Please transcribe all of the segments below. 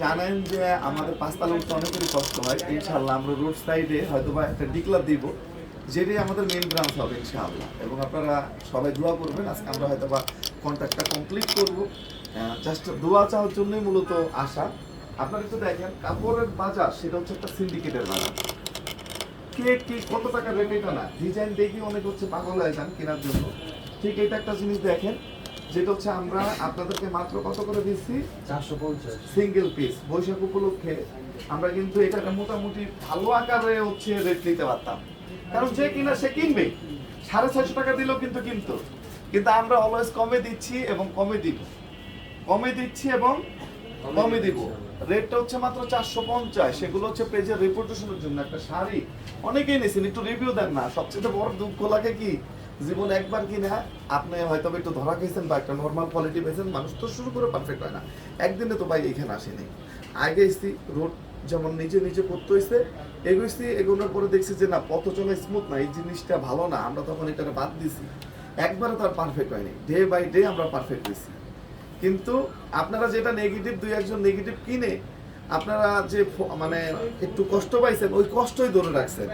জানেন যে আমাদের পাঁচতলা উঠতে অনেকেরই কষ্ট হয় ইনশাল্লাহ আমরা রোড সাইডে হয়তো বা একটা ডিক্লার দিব, যেটাই আমাদের মেইন ব্রাঞ্চ হবে, ইনশাআল্লাহ। এবং আপনারা সবাই দোয়া করবেন, আজকে আমরা হয়তো বা কন্ট্রাক্টটা কমপ্লিট করব জাস্ট দোয়া চাওয়ার জন্যই মূলত আসা। আপনারা একটু দেখেন, কাপড়ের বাজার, সেটা হচ্ছে একটা সিন্ডিকেটের বাজার। কে কি কত টাকা রেট এটা না। ডিজাইন দেখি অনেক হচ্ছে পাগল হয়ে যান কেনার জন্য। ঠিক এটা একটা জিনিস দেখেন। যেটা হচ্ছে আমরা আপনাদেরকে মাত্র কত করে দিচ্ছি চারশো পঞ্চাশ। সিঙ্গেল পিস বৈশাখ উপলক্ষে। আমরা কিন্তু মোটামুটি ভালো আকারে হচ্ছে রেট নিতে পারতাম। কারণ যে কিনা সে কিনবে। সাড়ে ছয়শো টাকা দিলেও কিন্তু কিনতো। কিন্তু আমরা অলওয়েজ কমে দিচ্ছি এবং কমে দিব। কমে দিচ্ছি এবং কমে দিব। রেটটা হচ্ছে মাত্র চারশো পঞ্চাশ। সেগুলো হচ্ছে পেজের রেপুটেশনের জন্য। একটা শাড়ি। অনেকেই নিয়েছেন একটু রিভিউ দেন না। সবচেয়ে বড় দুঃখ লাগে কি? জীবন একবার কিনা, আপনি হয়তো একটু ধরা খেয়েছেন বা একটা নর্মাল কোয়ালিটি পেয়েছেন, মানুষ তো শুরু করে পারফেক্ট হয় না। একদিনে তো ভাই এখানে আসেনি। আগে এসছি রোড যেমন নিজে নিজে করতে হয়েছে এগোইছি এগোনোর পরে দেখছি যে না, পথ চলা স্মুথ না, এই জিনিসটা ভালো না, আমরা তখন এটাকে বাদ দিছি। একবারে তো আর পারফেক্ট হয়নি। ডে বাই ডে আমরা পারফেক্ট হয়েছি কিন্তু আপনারা যেটা নেগেটিভ দুই একজন নেগেটিভ কিনে, আপনারা যে মানে একটু কষ্ট পাইছেন, ওই কষ্টই ধরে রাখছেন।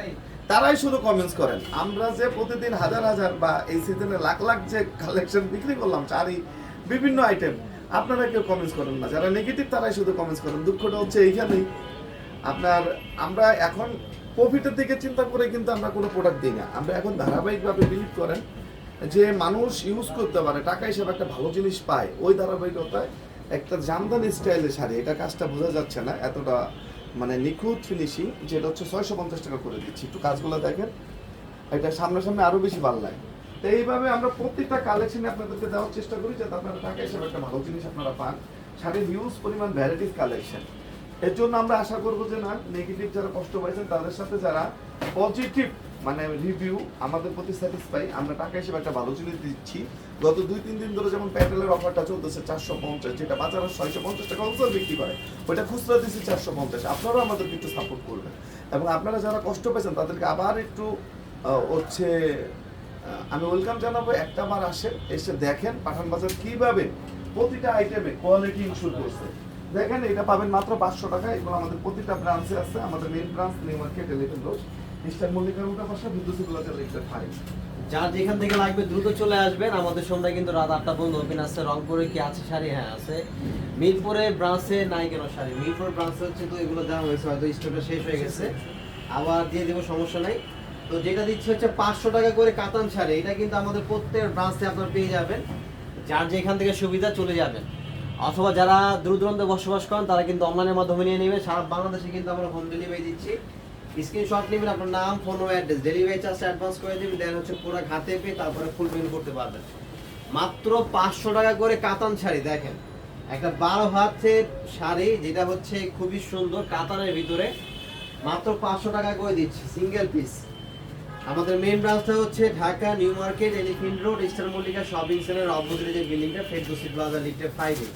তারাই শুধু কমেন্টস করেন। আমরা যে প্রতিদিন হাজার হাজার বা এই সিজনে লাখ লাখ যে কালেকশন বিক্রি করলাম শাড়ি বিভিন্ন আইটেম আপনারা কেউ কমেন্টস করেন না। যারা নেগেটিভ তারাই শুধু কমেন্টস করেন। দুঃখটা হচ্ছে এইখানেই। আপনার, আমরা এখন প্রফিটের দিকে চিন্তা করে কিন্তু আমরা কোনো প্রোডাক্ট দিই না। আমরা এখন ধারাবাহিকভাবে বিলিভ করেন যে মানুষ ইউজ করতে পারে, টাকা হিসেবে একটা ভালো জিনিস পায়। ওই ধারাবাহিকতায় একটা জামদানি স্টাইলে শাড়ি, এটা কাজটা বোঝা যাচ্ছে না, এতটা মানে নিখুঁত ফিনিশিং যেটা হচ্ছে ছয়শো পঞ্চাশ টাকা করে দিচ্ছি। একটু কাজগুলো দেখেন। এটা সামনাসামনি আরও বেশি ভালো লাগে। তো এইভাবে আমরা প্রত্যেকটা কালেকশনে আপনাদেরকে দেওয়ার চেষ্টা করি যাতে আপনারা টাকা হিসেবে একটা ভালো জিনিস আপনারা পান। শাড়ির হিউজ পরিমাণ ভ্যারাইটিস কালেকশন এর জন্য আমরা আশা করব যে না নেগেটিভ যারা কষ্ট পাইছেন, তাদের সাথে যারা পজিটিভ মানে রিভিউ আমাদের প্রতি স্যাটিসফাই আমরা টাকা হিসেবে একটা ভালো জিনিস দিচ্ছি। গত দুই, তিন দিন ধরে যেমন প্যান্ডেলের অফারটা চলতেছে চারশো পঞ্চাশ, যেটা বাজারে ছয়শো পঞ্চাশ টাকা হোলসেল বিক্রি করে, ওইটা খুচরা দিচ্ছি চারশো পঞ্চাশ। আপনারাও আমাদেরকে একটু সাপোর্ট করবেন। এবং আপনারা যারা কষ্ট পেয়েছেন তাদেরকে আবার একটু হচ্ছে আমি ওয়েলকাম জানাব। একটা বার আসেন, এসে দেখেন পাঠান বাজার কীভাবে প্রতিটা আইটেমে কোয়ালিটি ইনশিওর করছে। দেখেন, এটা পাবেন মাত্র পাঁচশো টাকা। এগুলো আমাদের প্রতিটা ব্রাঞ্চে আছে। আমাদের main branch new market elephant road Eastern মল্লিকার উল্টা পাশে বিদ্যুৎ সিকুলাতে লিখতে ফাইভ যার যেখান থেকে লাগবে দ্রুত চলে আসবেন। আমাদের সন্ধ্যায় কিন্তু রাত আটটা পর্যন্ত ওপেন আছে। রংপুরে কি আছে শাড়ি? হ্যাঁ আছে। মিরপুরে ব্রাঞ্চে নাই কেন শাড়ি? মিরপুর ব্রাঞ্চে হচ্ছে তো এগুলো দেওয়া হয়েছে, হয়তো স্টকটা শেষ হয়ে গেছে। আবার দিয়ে দেবো, সমস্যা নাই। তো যেটা দিচ্ছে হচ্ছে পাঁচশো টাকা করে কাতান শাড়ি। এটা কিন্তু আমাদের প্রত্যেক ব্রাঞ্চে আপনার পেয়ে যাবেন। যার যেখান থেকে সুবিধা চলে যাবেন। অথবা যারা দূর দূরান্তে বসবাস করেন, তারা কিন্তু অনলাইনের মাধ্যমে নিয়ে নেবে। সারা বাংলাদেশে কিন্তু আমরা হোম ডেলিভারি দিচ্ছি। স্ক্রিনশট নেবেন, আপনার নাম ফোন ও অ্যাড্রেস ডেলিভারি চার্জটা অ্যাডভান্স করে দেবেন দেন হচ্ছে পুরো হাতে পেয়ে তারপরে ফুল পেমেন্ট করতে পারবেন। মাত্র পাঁচশো টাকা করে কাতান শাড়ি, দেখেন। একটা বারো হাতের শাড়ি, যেটা হচ্ছে খুবই সুন্দর কাতানের ভিতরে। মাত্র পাঁচশো টাকা করে দিচ্ছি সিঙ্গেল পিস আমাদের মেইন ব্রাঞ্চটা হচ্ছে Dhaka, new market, elephant road Eastern Mallika shopping center অপোজিটে যে বিল্ডিংটা, ফেরদৌসি প্লাজা লিফটে ফাইভে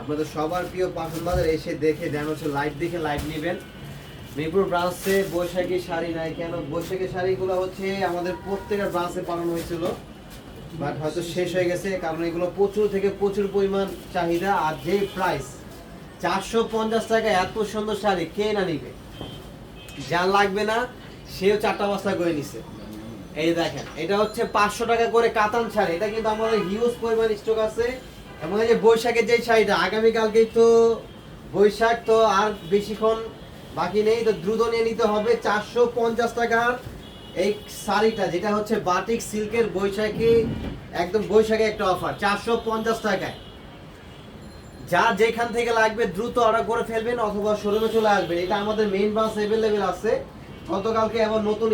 আপনাদের সবার প্রিয় পাখন বাজার এসে দেখে দেন, হচ্ছে লাইট দেখে লাইট নেবেন। মিরপুর ব্রাঞ্চে বৈশাখী শাড়ি নাই কেন? বৈশাখী শাড়িগুলো হচ্ছে আমাদের প্রত্যেকের ব্রাঞ্চে পালন হয়েছিল। বাট হয়তো শেষ হয়ে গেছে, কারণ এগুলো প্রচুর থেকে প্রচুর পরিমাণ চাহিদা আর যে প্রাইস চারশো পঞ্চাশ টাকা এত সুন্দর শাড়ি, কে না নিবে? যার লাগবে না সেও চারটা বস্তা করে নিছে। এই দেখেন, এটা হচ্ছে পাঁচশো টাকা করে কাতান শাড়ি। এটা কিন্তু আমাদের হিউজ পরিমাণ স্টক আছে। এবং এই যে বৈশাখের যে শাড়িটা, আগামীকালকেই তো বৈশাখ, তো আর বেশিক্ষণ বাকি নেই। তো দ্রুত নিয়ে নিতে হবে চারশো পঞ্চাশ টাকার এই শাড়িটা, যেটা হচ্ছে বাটিক সিল্কের বৈশাখী, একদম বৈশাখে একটা অফার চারশো পঞ্চাশ টাকায়। যা যেখান থেকে লাগবে দ্রুত অর্ডার করে ফেলবেন অথবা শোরুমে চলে আসবেন। এটা আমাদের মেইন বাস অ্যাভেলেবেল আছে। গতকালকে আবার নতুন